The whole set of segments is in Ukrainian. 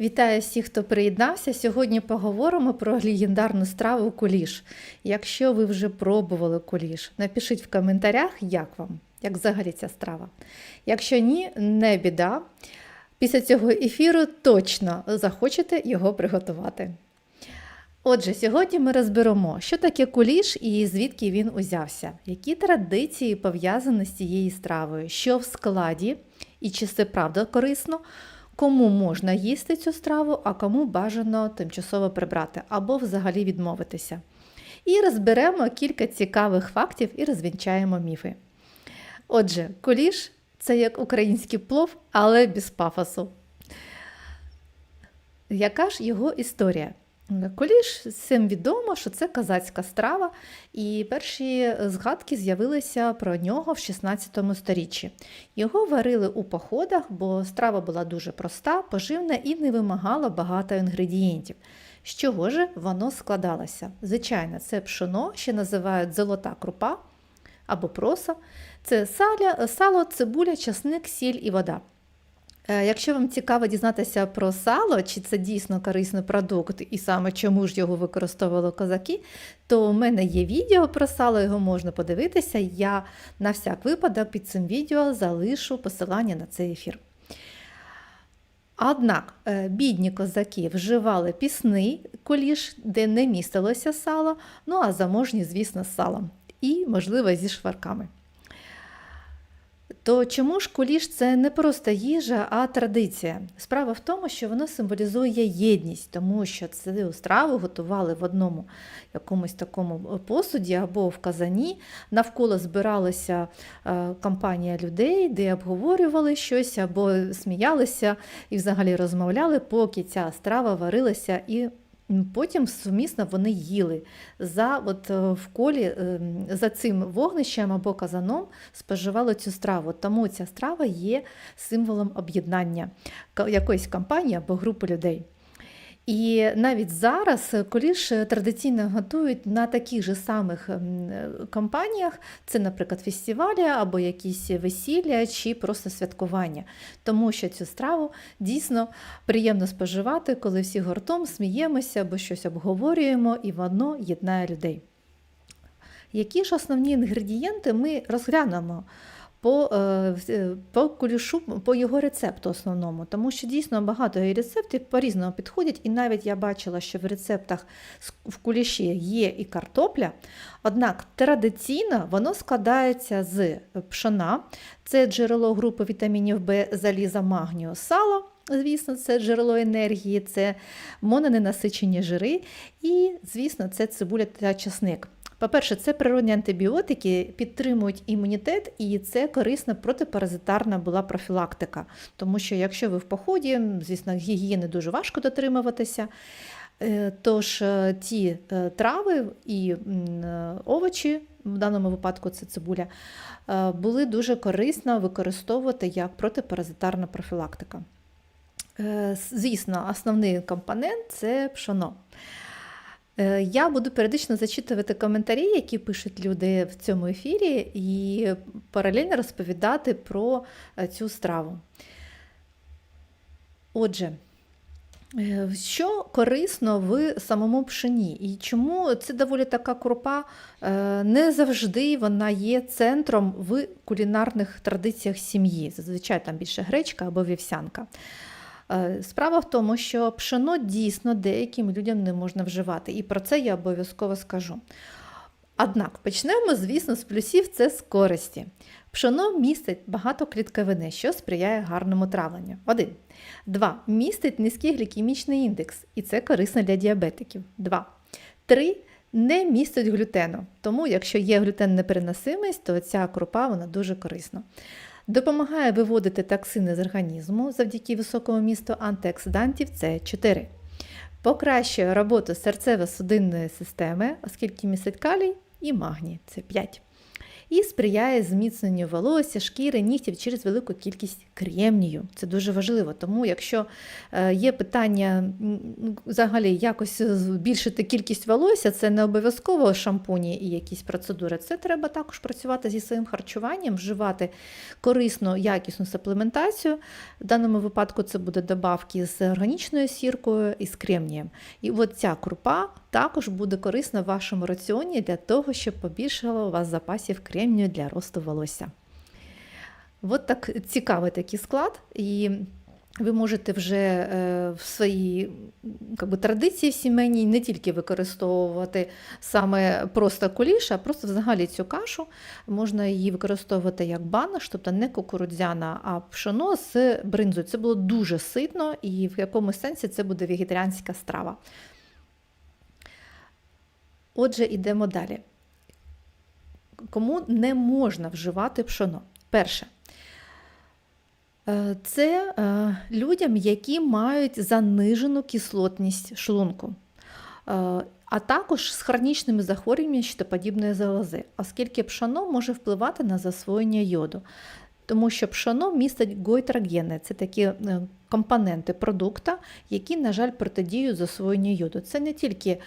Вітаю всіх, хто приєднався. Сьогодні поговоримо про легендарну страву куліш. Якщо ви вже пробували куліш, напишіть в коментарях, як вам, як взагалі ця страва. Якщо ні, не біда. Після цього ефіру точно захочете його приготувати. Отже, сьогодні ми розберемо, що таке куліш і звідки він узявся, які традиції пов'язані з цією стравою, що в складі і чи це правда корисно, кому можна їсти цю страву, а кому бажано тимчасово прибрати або взагалі відмовитися. І розберемо кілька цікавих фактів і розвінчаємо міфи. Отже, куліш це як український плов, але без пафосу. Яка ж його історія? Куліш всім відомо, що це казацька страва, і перші згадки з'явилися про нього в 16 сторіччі. Його варили у походах, бо страва була дуже проста, поживна і не вимагала багато інгредієнтів. З чого ж воно складалося? Звичайно, це пшоно, ще називають золота крупа або проса, це сало, цибуля, часник, сіль і вода. Якщо вам цікаво дізнатися про сало, чи це дійсно корисний продукт, і саме чому ж його використовували козаки, то у мене є відео про сало, його можна подивитися. Я на всяк випадок під цим відео залишу посилання на цей ефір. Однак бідні козаки вживали пісний куліш, де не містилося сало, ну а заможні, звісно, з салом і, можливо, зі шварками. То чому ж куліш це не просто їжа, а традиція? Справа в тому, що воно символізує єдність, тому що цю страву готували в одному якомусь такому посуді або в казані. Навколо збиралася компанія людей, де обговорювали щось або сміялися і взагалі розмовляли, поки ця страва варилася і Потім сумісно вони їли за от в колі за цим вогнищем або казаном споживали цю страву. Тому ця страва є символом об'єднання якоїсь компанії або групи людей. І навіть зараз куліш традиційно готують на таких же самих компаніях, це, наприклад, фестивалі або якісь весілля чи просто святкування, тому що цю страву дійсно приємно споживати, коли всі гуртом сміємося або щось обговорюємо, і воно єднає людей. Які ж основні інгредієнти ми розглянемо? По по кулішу, по його рецепту основному, тому що дійсно багато рецептів по-різному підходять, і навіть я бачила, що в рецептах в куліші є і картопля. Однак традиційно воно складається з пшона, це джерело групи вітамінів В, заліза, магнію, сало. Звісно, це джерело енергії, це мононенасичені жири, і, звісно, це цибуля та часник. По-перше, це природні антибіотики підтримують імунітет, і це корисна протипаразитарна була профілактика. Тому що, якщо ви в поході, звісно, гігієни дуже важко дотримуватися. Тож ті трави і овочі, в даному випадку це цибуля, були дуже корисно використовувати як протипаразитарна профілактика. Звісно, основний компонент це пшоно. Я буду періодично зачитувати коментарі, які пишуть люди в цьому ефірі, і паралельно розповідати про цю страву. Отже, що корисно в самому пшені? І чому це доволі така крупа, не завжди вона є центром в кулінарних традиціях сім'ї. Зазвичай там більше гречка або вівсянка. Справа в тому, що пшено дійсно деяким людям не можна вживати, і про це я обов'язково скажу. Однак почнемо, звісно, з плюсів це з користі. Пшено містить багато клітковини, що сприяє гарному травленню. Один. Два. Містить низький глікемічний індекс, і це корисно для діабетиків. Два. Три. Не містить глютену. Тому, якщо є глютеннепереносимість, то ця крупа вона дуже корисна. Допомагає виводити токсини з організму завдяки високому місту антиоксидантів С4. Покращує роботу серцево-судинної системи, оскільки містить калій і магній С5. І сприяє зміцненню волосся, шкіри, нігтів через велику кількість кремнію. Це дуже важливо. Тому, якщо е, є питання взагалі якось збільшити кількість волосся, це не обов'язково шампуні і якісь процедури. Це треба також працювати зі своїм харчуванням, вживати корисну, якісну суплементацію. В даному випадку це буде добавки з органічною сіркою і з кремнієм. І от ця крупа також буде корисна в вашому раціоні для того, щоб побільшало у вас запасів кремнію для росту волосся. От так цікавий такий склад. І ви можете вже е, в своїй би, традиції в сімейній не тільки використовувати саме просто куліш, а просто взагалі цю кашу можна її використовувати як банаш, тобто не кукурудзяна, а пшоно з бринзою. Це було дуже ситно і в якомусь сенсі це буде вегетаріанська страва. Отже, йдемо далі. Кому не можна вживати пшоно? Перше. Е, Це е, людям, які мають занижену кислотність шлунку, Е, а також з хронічними захворюваннями щитоподібної залози, оскільки пшоно може впливати на засвоєння йоду. Тому що пшоно містить гойтрогени, це такі компоненти продукта, які, на жаль, протидіють засвоєнню йоду. Це не тільки е,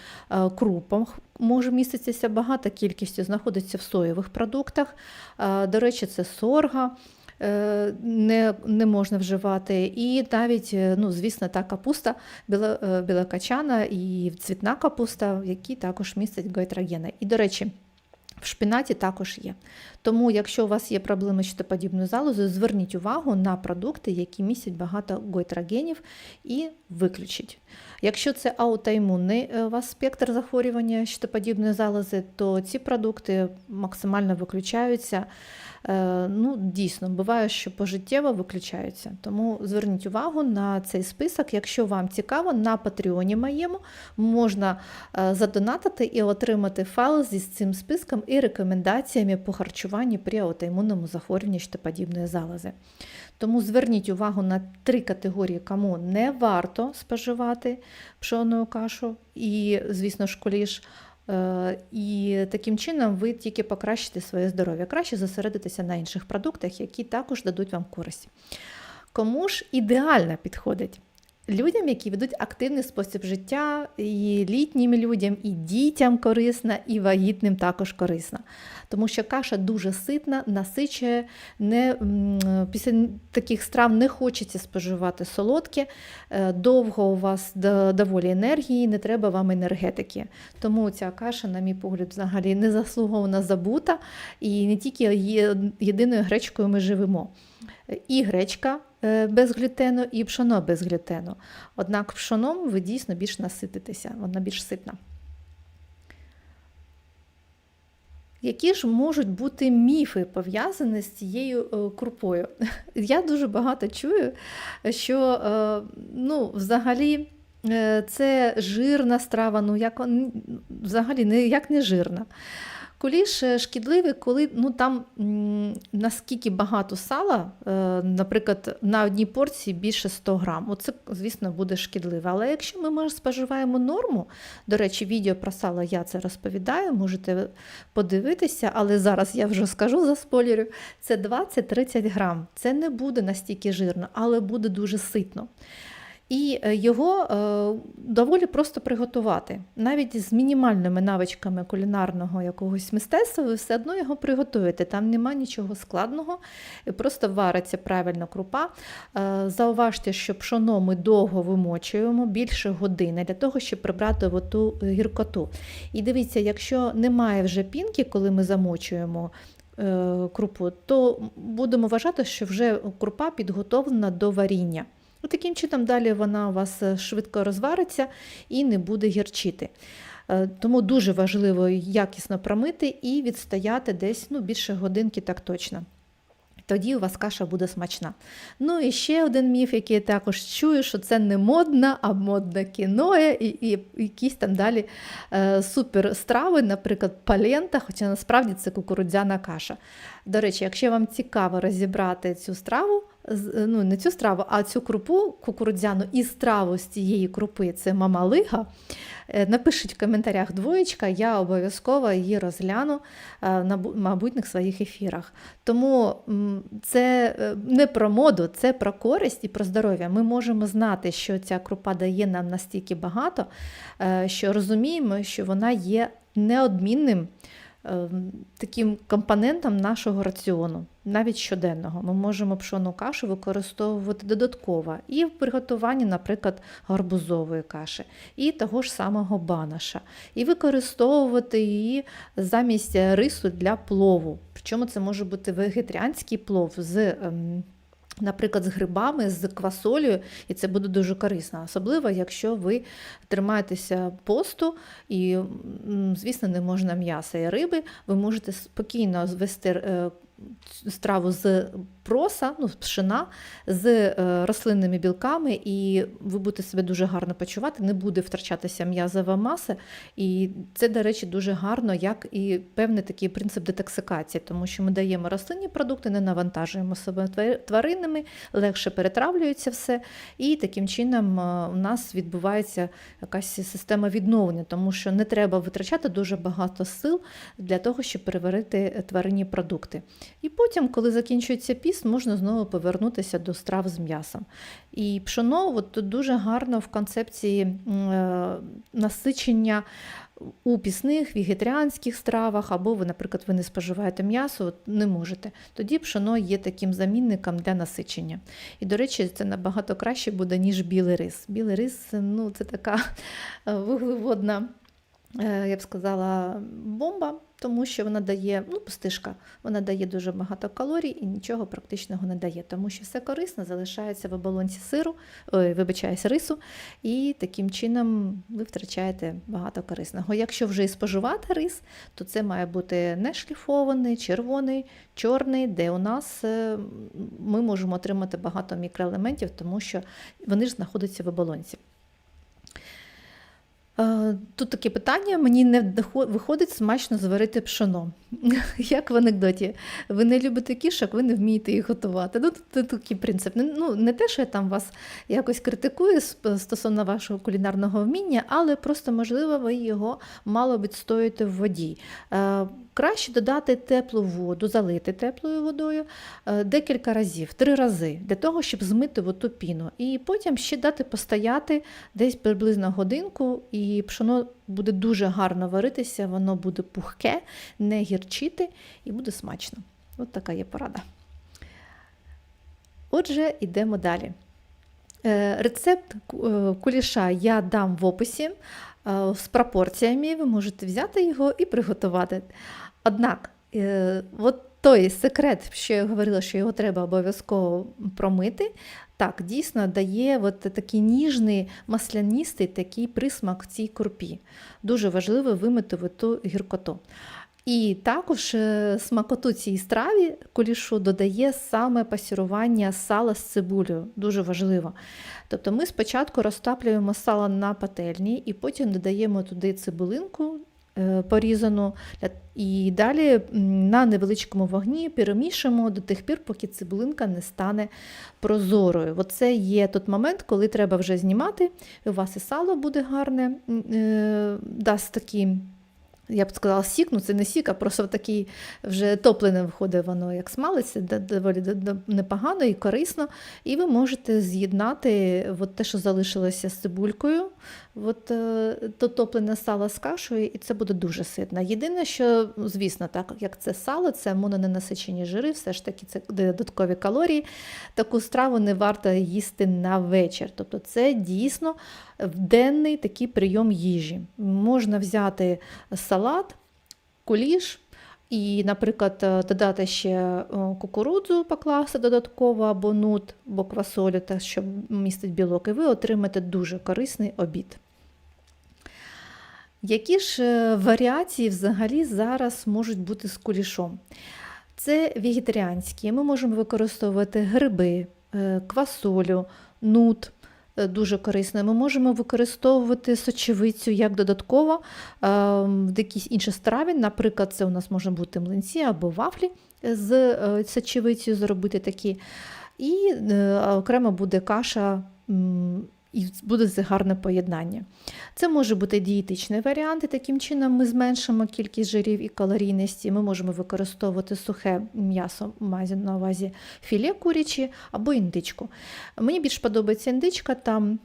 крупом може міститися багато кількістю, знаходиться в соєвих продуктах. Е, До речі, це сорга. е, Не, не можна вживати, і навіть, ну, звісно, та капуста білокачана і цвітна капуста, які також містять гойтрогени. І, до речі, в шпінаті також є. Тому, якщо у вас є проблеми з щитоподібною залозою, зверніть увагу на продукти, які містять багато гойтрогенів, і виключіть. Якщо це аутоімунний е, у вас спектр захворювання щитоподібної залози, то ці продукти максимально виключаються. Е, Ну, Дійсно, буває, що пожиттєво виключаються. Тому зверніть увагу на цей список. Якщо вам цікаво, на патреоні моєму можна е, задонатити і отримати файл зі цим списком і рекомендаціями по харчуванню при аутоімунному захворюванні щитоподібної залози. Тому зверніть увагу на три категорії, кому не варто споживати пшону кашу і, звісно, ж, куліш. Е, І таким чином ви тільки покращите своє здоров'я. Краще зосередитися на інших продуктах, які також дадуть вам користь. Кому ж ідеально підходить? Людям, які ведуть активний спосіб життя, і літнім людям, і дітям корисна, і вагітним також корисна. Тому що каша дуже ситна, насичує, не, після таких страв не хочеться споживати солодке, е, довго у вас доволі енергії, не треба вам енергетики. Тому ця каша, на мій погляд, взагалі незаслуговано забута, і не тільки єдиною гречкою ми живемо. І гречка е, без глютену, і пшоно без глютену. Однак пшоном ви дійсно більш насититеся, вона більш ситна. Які ж можуть бути міфи пов'язані з цією е, крупою? Я дуже багато чую, що е, ну, взагалі це жирна страва, ну як взагалі ніяк не жирна. Куліш е, шкідливий, коли ну, там наскільки багато сала, е, наприклад, на одній порції більше 100 грам. Оце, звісно, буде шкідливе. Але якщо ми може, споживаємо норму, до речі, відео про сало я це розповідаю, можете подивитися, але зараз я вже скажу за спойлерю, це 20-30 грам. Це не буде настільки жирно, але буде дуже ситно. І е, його е, доволі просто приготувати. Навіть з мінімальними навичками кулінарного якогось мистецтва ви все одно його приготуєте. Там нема нічого складного, просто вариться правильно крупа. Е, Зауважте, що пшоно ми довго вимочуємо, більше години, для того, щоб прибрати ту гіркоту. І дивіться, якщо немає вже пінки, коли ми замочуємо. Крупу, то будемо вважати, що вже крупа підготовлена до варіння. Ну, Таким чином, далі вона у вас е, швидко розвариться і не буде гірчити. Е, Тому дуже важливо якісно промити і відстояти десь ну, більше годинки, так точно. Тоді у вас каша буде смачна. Ну і ще один міф, який я також чую, що це не модна, а модне кіноє, і, і якісь там далі е, супер наприклад, палента, хоча насправді це кукурудзяна каша. До речі, якщо вам цікаво розібрати цю страву, ну, не цю страву, а цю крупу кукурудзяну і страву з цієї крупи це мамалига. Е, Напишіть в коментарях двоєчка, я обов'язково її розгляну е, на бу- майбутніх своїх ефірах. Тому це е, не про моду, це про користь і про здоров'я. Ми можемо знати, що ця крупа дає нам настільки багато, е, що розуміємо, що вона є неодмінним е, таким компонентом нашого раціону, навіть щоденного. Ми можемо пшону кашу використовувати додатково і в приготуванні, наприклад, гарбузової каші, і того ж самого банаша, і використовувати її замість рису для плову. Причому це може бути вегетаріанський плов з. Наприклад, з грибами, з квасолею, і це буде дуже корисно, особливо якщо ви тримаєтеся посту і, звісно, не можна м'яса і риби, ви можете спокійно звести е, страву з проса, ну, пшена, з е, рослинними білками, і ви будете себе дуже гарно почувати, не буде втрачатися м'язова маса. І це, до речі, дуже гарно, як і певний такий принцип детоксикації, тому що ми даємо рослинні продукти, не навантажуємо себе тваринами, легше перетравлюється все, і таким чином е, у нас відбувається якась система відновлення, тому що не треба витрачати дуже багато сил для того, щоб переварити тваринні продукти. І потім, коли закінчується піст, можна знову повернутися до страв з м'ясом. І пшоно от тут дуже гарно в концепції е, насичення у пісних вегетаріанських стравах, або ви, наприклад, ви не споживаєте м'ясо, не можете. Тоді пшоно є таким замінником для насичення. І, до речі, це набагато краще буде, ніж білий рис. Білий рис ну, це така вуглеводна, я б сказала, бомба, тому що вона дає, ну, пустишка, вона дає дуже багато калорій і нічого практичного не дає, тому що все корисно залишається в оболонці сиру, ой, вибачаюсь, рису, і таким чином ви втрачаєте багато корисного. Якщо вже і споживати рис, то це має бути не шліфований, червоний, чорний, де у нас е, ми можемо отримати багато мікроелементів, тому що вони ж знаходяться в оболонці. Е, Тут таке питання: мені не виходить смачно зварити пшоно. Як в анекдоті. Ви не любите кішок, ви не вмієте їх готувати. Ну, це такий принцип. Ну, не те, що я там вас якось критикую стосовно вашого кулінарного вміння, але просто, можливо, ви його мало відстоїти в воді. Краще додати теплу воду, залити теплою водою е, декілька разів, три рази, для того, щоб змити оту піну. І потім ще дати постояти десь приблизно годинку, і пшоно буде дуже гарно варитися, воно буде пухке, не гірчити і буде смачно. От така є порада. Отже, йдемо далі. Е, Рецепт е, куліша я дам в описі з пропорціями. Ви можете взяти його і приготувати. Однак, е, от той секрет, що я говорила, що його треба обов'язково промити, так, дійсно дає от такий ніжний, масляністий такий присмак цій крупі. Дуже важливо вимити в ту гіркоту. І також е, смакоту цій страві кулішу додає саме пасірування сала з цибулею. Дуже важливо. Тобто ми спочатку розтаплюємо сало на пательні і потім додаємо туди цибулинку порізану, і далі на невеличкому вогні перемішуємо до тих пір, поки цибулинка не стане прозорою. Оце є той момент, коли треба вже знімати. У вас і сало буде гарне, е, дасть такий. Я б сказала, сік, ну це не сік, а просто такий вже топлене виходить воно, як смалиться, доволі непогано і корисно. І ви можете з'єднати от те, що залишилося з цибулькою, от, е, то топлене сало з кашею, і це буде дуже ситно. Єдине, що, звісно, так як це сало, це мононенасичені жири, все ж таки це додаткові калорії. Таку страву не варто їсти на вечір. Тобто це дійсно денний такий прийом їжі. Можна взяти салат, куліш. І, наприклад, е, додати ще е, кукурудзу, покласти додатково або нут, або квасолю, те, що містить білок, і ви отримаєте дуже корисний обід. Які ж е, варіації взагалі зараз можуть бути з кулішом? Це вегетаріанські. Ми можемо використовувати гриби, е, квасолю, нут. е, Дуже корисно. Ми можемо використовувати сочевицю як додатково в якійсь інші страві. Наприклад, це у нас може бути млинці або вафлі з сочевицею зробити такі. і окремо буде каша. І буде гарне поєднання. Це може бути дієтичний варіант, і таким чином ми зменшимо кількість жирів і калорійності. Ми можемо використовувати сухе м'ясо, мазі на увазі філе курячі або індичку. Мені більш подобається індичка, там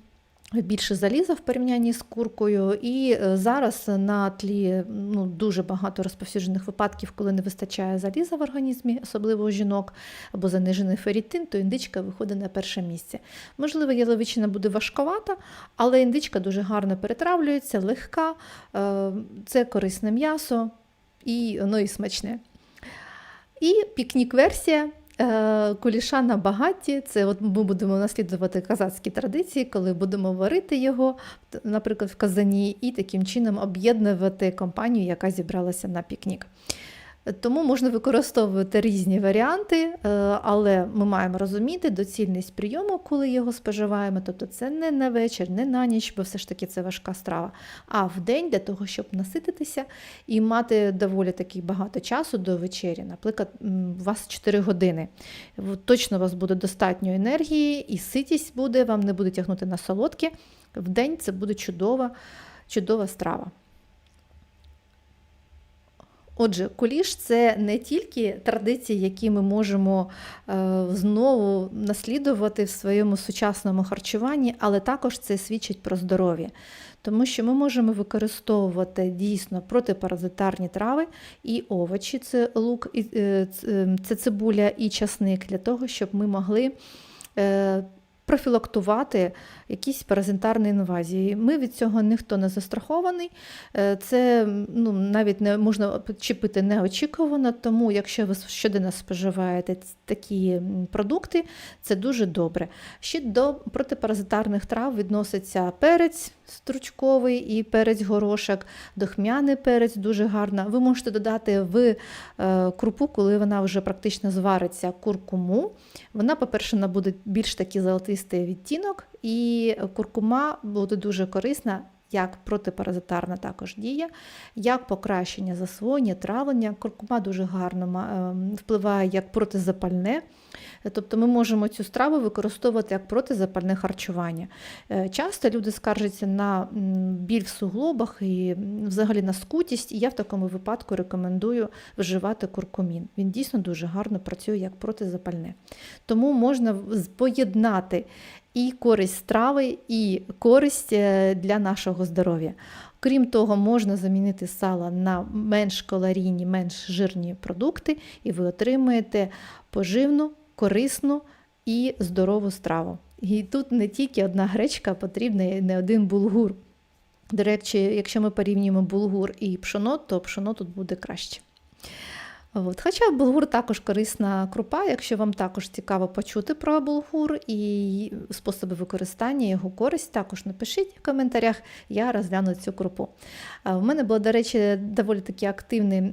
більше заліза в порівнянні з куркою. І е, зараз на тлі ну, дуже багато розповсюджених випадків, коли не вистачає заліза в організмі, особливо у жінок, або занижений ферритин, то індичка виходить на перше місце. Можливо, яловичина буде важковата, але індичка дуже гарно перетравлюється, легка, е, це корисне м'ясо і воно і смачне. І пікнік-версія. Е, Куліша на багатті, це от ми будемо наслідувати казацькі традиції, коли будемо варити його, наприклад, в казані, і таким чином об'єднувати компанію, яка зібралася на пікнік. Тому можна використовувати різні варіанти, е, але ми маємо розуміти доцільність прийому, коли його споживаємо. Тобто це не на вечір, не на ніч, бо все ж таки це важка страва, а в день для того, щоб насититися і мати доволі таки багато часу до вечері. Наприклад, у вас 4 години. Точно у вас буде достатньо енергії і ситість буде, вам не буде тягнути на солодке. В день це буде чудова, чудова страва. Отже, куліш це не тільки традиції, які ми можемо е, знову наслідувати в своєму сучасному харчуванні, але також це свідчить про здоров'я. Тому що ми можемо використовувати дійсно протипаразитарні трави і овочі, це лук, е, е, це цибуля і часник, для того, щоб ми могли е, профілактувати якісь паразитарні інвазії. Ми від цього ніхто не застрахований. Е, Це ну, навіть не можна чіпити неочікувано, тому якщо ви щоденно споживаєте такі продукти, це дуже добре. Ще до протипаразитарних трав відноситься перець стручковий і перець горошок, дохмяний перець дуже гарно. Ви можете додати в е, крупу, коли вона вже практично звариться, куркуму. Вона, по-перше, набуде більш такий золотистий відтінок, і куркума буде дуже корисна. Як протипаразитарна також діє, як покращення засвоєння, травлення. Куркума дуже гарно ем, впливає як протизапальне. Тобто ми можемо цю страву використовувати як протизапальне харчування. Е, Часто люди скаржаться на біль в суглобах і взагалі на скутість, і я в такому випадку рекомендую вживати куркумін. Він дійсно дуже гарно працює як протизапальне. Тому можна поєднати і користь страви, і користь е, для нашого здоров'я. Крім того, можна замінити сало на менш калорійні, менш жирні продукти, і ви отримаєте поживну, корисну і здорову страву. І тут не тільки одна гречка, потрібна і не один булгур. До речі, якщо ми порівнюємо булгур і пшоно, то пшоно тут буде краще. От. Хоча булгур також корисна крупа, якщо вам також цікаво почути про булгур і способи використання, його користь, також напишіть в коментарях, я розгляну цю крупу. В мене був, до речі, доволі такий активний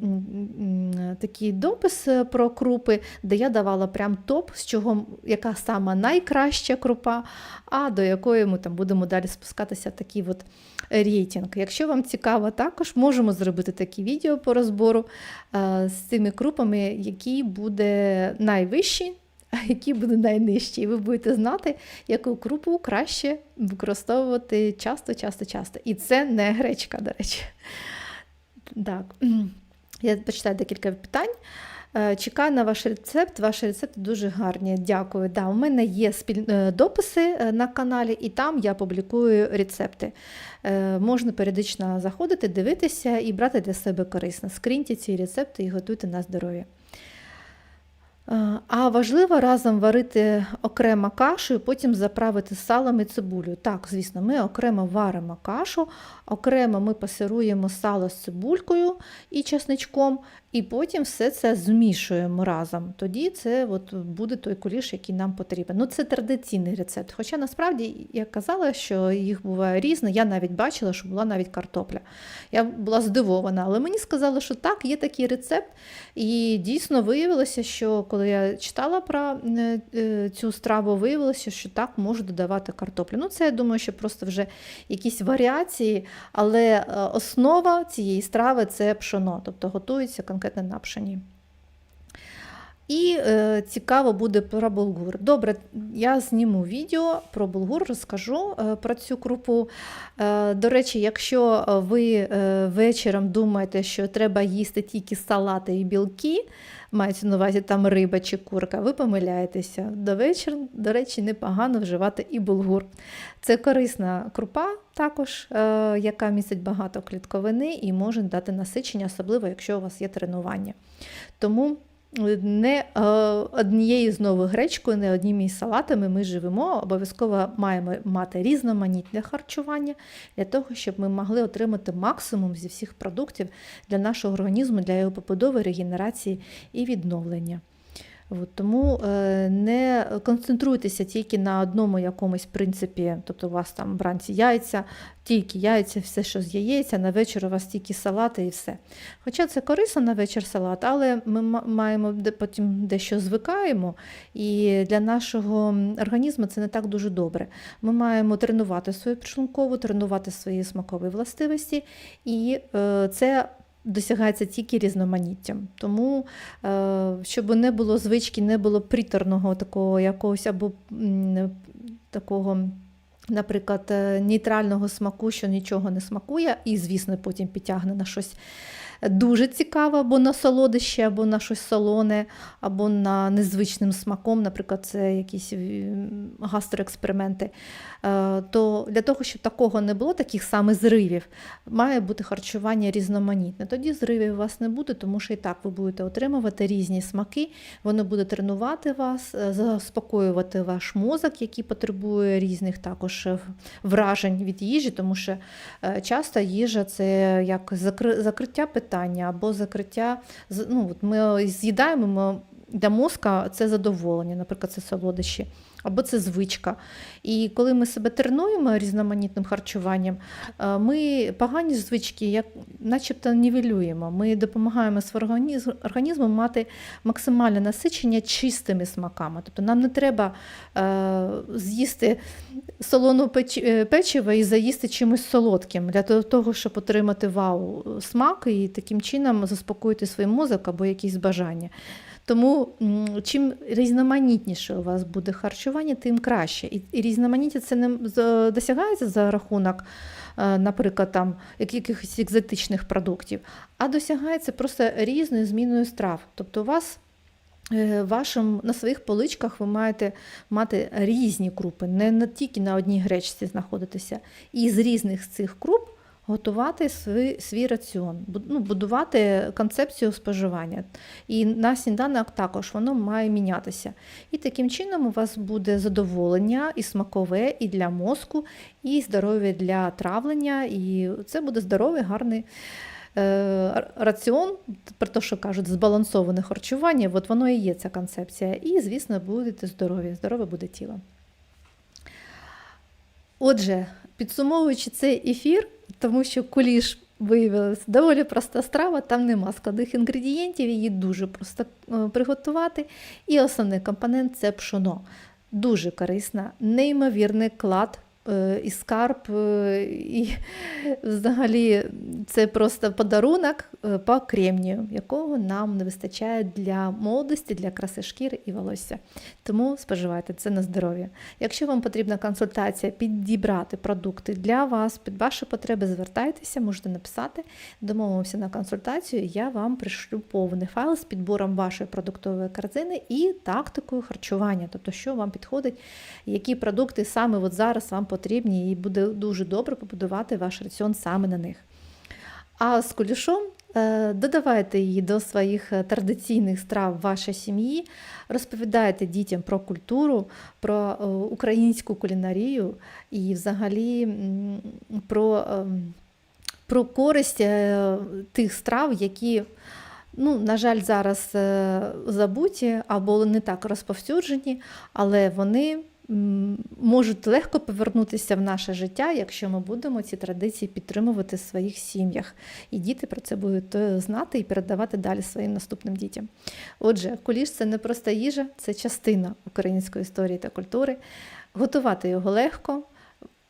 такий допис е, про крупи, де я давала прям топ, з чого яка сама найкраща крупа, а до якої ми там будемо далі спускатися такий от рейтинг. Якщо вам цікаво, також можемо зробити такі відео по розбору е, з цими крупами, які буде найвищі, а які буде найнижчі. І ви будете знати, яку крупу краще використовувати часто, часто, часто. І це не гречка, до речі. Так, я почитаю декілька питань. Е, Чекаю на ваш рецепт. Ваші рецепти дуже гарні. Дякую. Да, у мене є е, дописи е, на каналі, і там я публікую рецепти. Можна періодично заходити, дивитися і брати для себе корисно. Скріньте ці рецепти і готуйте на здоров'я. А важливо разом варити окремо кашу і потім заправити салом і цибулею. Так, звісно, ми окремо варимо кашу, окремо ми пасируємо сало з цибулькою і чесничком, і потім все це змішуємо разом. Тоді це от буде той куліш, який нам потрібен. Ну, це традиційний рецепт. Хоча насправді я казала, що їх буває різно. Я навіть бачила, що була навіть картопля. Я була здивована, але мені сказали, що так, є такий рецепт. І дійсно виявилося, що коли я читала про е, е, цю страву, виявилося, що так можу додавати картоплю. Ну, це я думаю, що просто вже якісь варіації, але е, основа цієї страви це пшоно, тобто готується конкретно на пшені. І е, цікаво буде про булгур. Добре, я зніму відео про булгур, розкажу е, про цю крупу. Е, до речі, якщо ви е, вечором думаєте, що треба їсти тільки салати і білки, мається на увазі там риба чи курка, ви помиляєтеся. До вечора, до речі, непогано вживати і булгур. Це корисна крупа, також, е, яка містить багато клітковини і може дати насичення, особливо якщо у вас є тренування. Тому не е, однією знову гречкою, не одніми салатами ми живемо. Обов'язково маємо мати різноманітне харчування для того, щоб ми могли отримати максимум зі всіх продуктів для нашого організму, для його побудови, регенерації і відновлення. От, тому е, не концентруйтеся тільки на одному якомусь принципі, тобто у вас там вранці яйця, тільки яйця, все, що з яєця, на вечір у вас тільки салати і все. Хоча це корисно на вечір салат, але ми маємо потім дещо звикаємо, і для нашого організму це не так дуже добре. Ми маємо тренувати свою підшлункову, тренувати свої смакові властивості, і е, це досягається тільки різноманіттям. Тому, е, щоб не було звички, не було приторного такого якогось або такого. Наприклад, е, нейтрального смаку, що нічого не смакує, і, звісно, потім підтягне на щось дуже цікаве, або на солодище, або на щось солоне, або на незвичним смаком, наприклад, це якісь гастроексперименти. Е, то для того, щоб такого не було, таких саме зривів, має бути харчування різноманітне. Тоді зривів у вас не буде, тому що і так ви будете отримувати різні смаки, воно буде тренувати вас, е, заспокоювати ваш мозок, який потребує різних також е, вражень від їжі, тому що часто їжа це як закриття питання або закриття. ну, от Ми з'їдаємо ми для мозка це задоволення, наприклад, це солодощі або це звичка. І коли ми себе тренуємо різноманітним харчуванням, е, ми погані звички як начебто нівелюємо. Ми допомагаємо організму мати максимальне насичення чистими смаками. Тобто нам не треба е, з'їсти солону е, печиво і заїсти чимось солодким для того, щоб отримати вау смак і таким чином заспокоїти свій мозок або якісь бажання. Тому чим різноманітніше у вас буде харчування, тим краще. І різноманіття це не досягається за рахунок, е, наприклад, там якихось екзотичних продуктів, а досягається просто різною зміною страв. Тобто у вас е, Вашим на своїх поличках ви маєте мати різні крупи, не тільки на одній гречці знаходитися. І з різних цих круп готувати свій свій раціон, ну, будувати концепцію споживання. І на сніданок також воно має мінятися. І таким чином у вас буде задоволення і смакове, і для мозку, і здоров'я для травлення, і це буде здоровий, гарний. Е, раціон, про те, що кажуть, збалансоване харчування, от воно і є ця концепція. І, звісно, будете здорові, здорове буде тіло. Отже, підсумовуючи цей ефір, тому що куліш виявилася доволі проста страва, там нема складних інгредієнтів, її дуже просто е, приготувати. І основний компонент це пшоно. Дуже корисна, неймовірний клад і скарб, е, і взагалі це просто подарунок е, по кремнію, якого нам не вистачає для молодості, для краси шкіри і волосся. Тому споживайте це на здоров'я. Якщо вам потрібна консультація, підібрати продукти для вас, під ваші потреби, звертайтеся, можете написати, домовимося на консультацію, я вам пришлю повний файл з підбором вашої продуктової корзини і тактикою харчування, тобто, що вам підходить, які продукти саме от зараз вам потрібні, і буде дуже добре побудувати ваш раціон саме на них. А з кулішом е, додавайте її до своїх е, традиційних страв вашої сім'ї, розповідайте дітям про культуру, про е, українську кулінарію і взагалі про, про користь тих страв, які. Ну, на жаль, зараз забуті або не так розповсюджені, але вони можуть легко повернутися в наше життя, якщо ми будемо ці традиції підтримувати в своїх сім'ях. І діти про це будуть е, знати і передавати далі своїм наступним дітям. Отже, куліш це не просто їжа, це частина української історії та культури. Готувати його легко,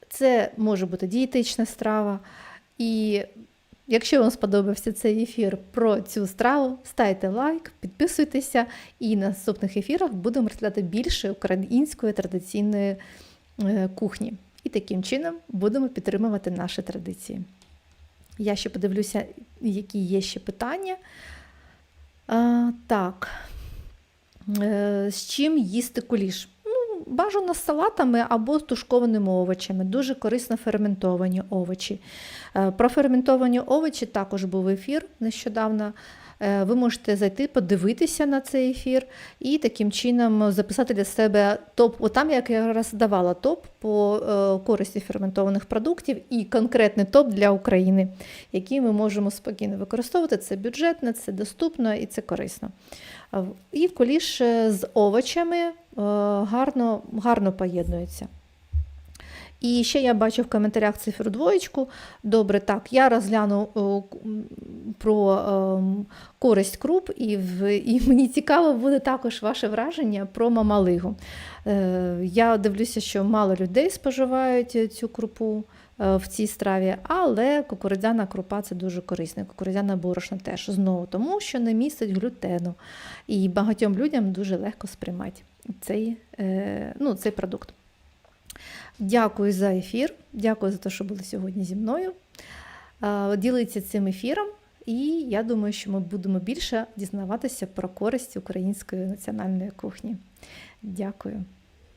це може бути дієтична страва. І Якщо вам сподобався цей ефір про цю страву, ставте лайк, підписуйтеся, і на наступних ефірах будемо розглядати більше української традиційної е, кухні. І таким чином будемо підтримувати наші традиції. Я ще подивлюся, які є ще питання. А, так. Е, з чим їсти куліш? Бажано з салатами або з тушкованими овочами. Дуже корисно ферментовані овочі. Е, Про ферментовані овочі також був ефір нещодавно. Е, Ви можете зайти, подивитися на цей ефір і таким чином записати для себе топ. От там як я раз давала топ по е, користі ферментованих продуктів і конкретний топ для України, який ми можемо спокійно використовувати. Це бюджетно, це доступно і це корисно. І куліш е, з овочами е, гарно, гарно поєднується. І ще я бачу в коментарях цифру двоєчку. Добре, так, я розгляну м, про ем, користь круп, і, в, і мені цікаво буде також ваше враження про мамалигу. Е, я дивлюся, що мало людей споживають е, цю крупу е, в цій страві, але кукурудзяна крупа це дуже корисно. Кукурудзяна борошна теж знову, тому що не містить глютену. І багатьом людям дуже легко сприймати цей, е, ну, цей продукт. Дякую за ефір. Дякую за те, що були сьогодні зі мною. Е, Діліться цим ефіром, і я думаю, що ми будемо більше дізнаватися про користь української національної кухні. Дякую.